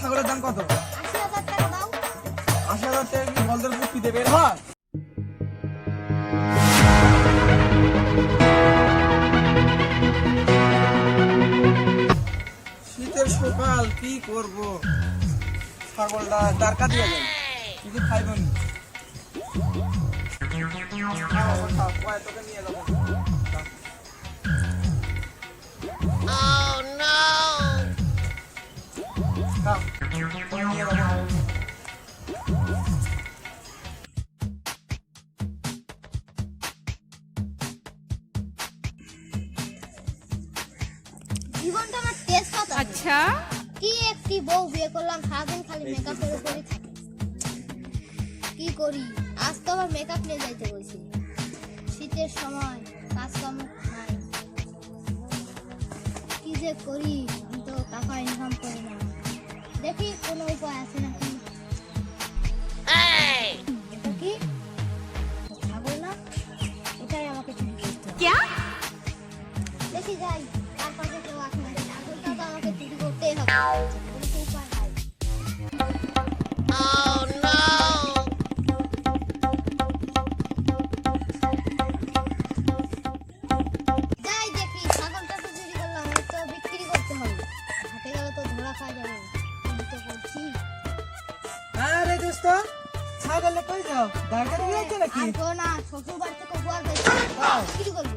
ছাগলের দাম কত আশি হাজার টাকা কি বলদের পুষ্টিতে বের হয় শীতের সকাল কি করব ছাগলটা দারকা দিয়ে যাই কিছু খাইব নি তোকে নিয়ে যাব জীবনটা আমার টেস্ট আচ্ছা। কি একটি বউ বিয়ে করলাম সারাদিন খালি মেকআপের উপরই থাকে। কি করি? আজ তো আবার মেকআপ নিয়ে যাইতে বলছি। শীতের সময় নাই। কি যে করি? তো টাকা ইনকাম করি না। দেখি কোনো উপায় আছে নাকি? এটা কি? ছাগল না? এটাই আমাকে চুরি করতে দেখি যাই তার পাশে কেউ আছে নাকি ছাগলটা তো আমাকে চুরি করতেই হবে। তো উপায় নাই। যাই দেখি ছাগলটা তো চুরি করলাম তো বিক্রি করতে হবে। গেলে তো ধরা খাওয়া যাবে দোস্ত ছাগলে কই যাও? দিয়ে আছে নাকি? না শ্বশুর বাড়ি থেকে উপহার পেয়েছি করব।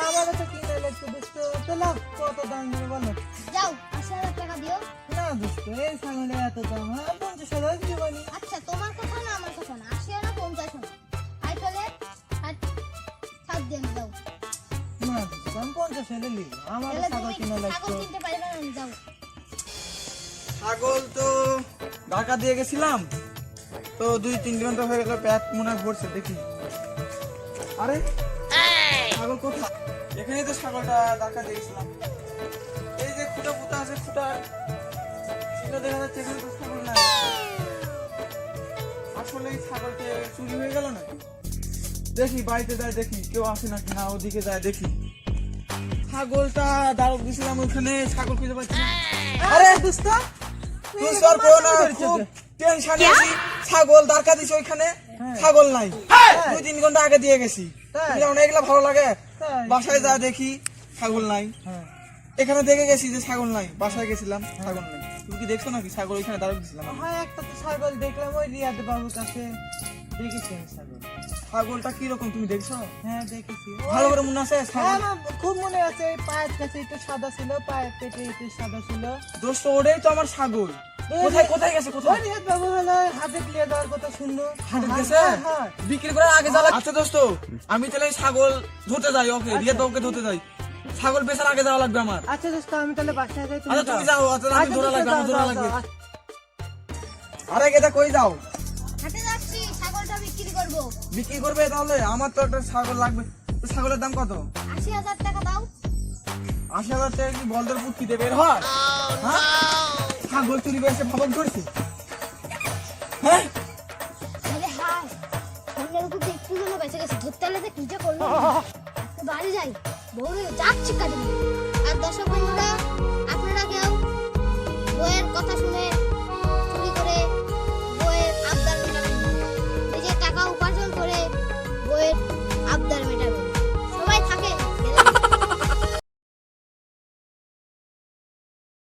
আমারও তো কিনে লাগছে দোস্ত পেলাম কত দাম দেবে বলো? যাও আশি হাজার টাকা দিও। না দোস্ত এই ছাগলে এত দাম হ্যাঁ পঞ্চাশ হাজার আচ্ছা তোমার কথা না আমার কথা না। আশি না পঞ্চাশ না আই ফেলে ষাট ষাট দিয়ে দাও না দোস্ত আমি পঞ্চাশ হাজার নিব আমার ছাগল তুমি কিনে ছাগল কিনতে পারবে না যাও ছাগল তো ঢাকা দিয়ে গেছিলাম। তো দুই তিন ঘণ্টা হয়ে গেল প্যাট মনে হয় ভরছে দেখি। আরে ছাগল কোথায়? এখানেই তো ছাগলটা ঢাকা দিয়ে গেছিলাম এই যে খুঁটা পুতা আছে খুঁটা। সেটা দেখা যাচ্ছে এখানে তো ছাগল নাই। আসলে এই ছাগলকে চুরি হয়ে গেল না দেখি বাড়িতে যায় দেখি কেউ আসে নাকি? না ওদিকে যায় দেখি। ছাগলটা দাঁড় গেছিলাম ওখানে ছাগল খুঁজে পাচ্ছি। আরে দোস্ত তুই সর করো না খুব টেনশনে আছি। ছাগল দাঁড়কা দিছে ওইখানে ছাগল নাই। দুই তিন ঘণ্টা আগে দিয়ে গেছি। যেমন এগুলা ভালো লাগে? বাসায় যা দেখি ছাগল নাই। এখানে দেখে গেছি যে ছাগল নাই বাসায় গেছিলাম ছাগল নাই। তুমি কি দেখছ নাকি? ছাগল ওইখানে দাঁড়িয়ে দিছিলাম হ্যাঁ একটা তো ছাগল দেখলাম ওই রিয়াদ বাবুর কাছে দেখেছি আমি ছাগল। ছাগলটা কি রকম তুমি দেখছ? হ্যাঁ দেখেছি। ভালো করে মনে আছে হ্যাঁ ছাগল? খুব মনে আছে পায়ের কাছে একটু সাদা ছিল পায়ের পেটে একটু সাদা ছিল। দোস্ত ওটাই তো আমার ছাগল। কোথায় কোথায় গেছে কোথায়? রিয়াদ বাবু হাতে ক্লিয়ে দেওয়ার কথা শুনলো। হ্যাঁ, গেছে। বিক্রি করে আগে যাওয়া আচ্ছা দোস্ত আমি তাহলে ছাগল ধরতে যাই ওকে রিয়া ওকে ধরতে যাই। ছাগল বেচার আগে যাওয়া লাগবে আমার। আচ্ছা দোস্ত আমি তাহলে বাসায় যাই আচ্ছা তুমি যাও। আচ্ছা আমি আচ্ছা, ধরা লাগবে আমার ধরা লাগবে। আরে গেদা কই যাও? হাটে যাচ্ছি ছাগলটা বিক্রি করব। বিক্রি করবে তাহলে? আমার তো একটা ছাগল লাগবে। ছাগলের দাম কত? আশি হাজার টাকা দাও। আশি হাজার টাকা কি বলদের পুটকিতে বের হয়? হ্যাঁ? ছাগল চুরি করে ভাবন করছে? হ্যাঁ? আরে বেঁচে গেছে ধরতে কি যে করল? বাড়ি যাই বউ যাচ্ছি আর দর্শক আপনারা কেউ বইয়ের কথা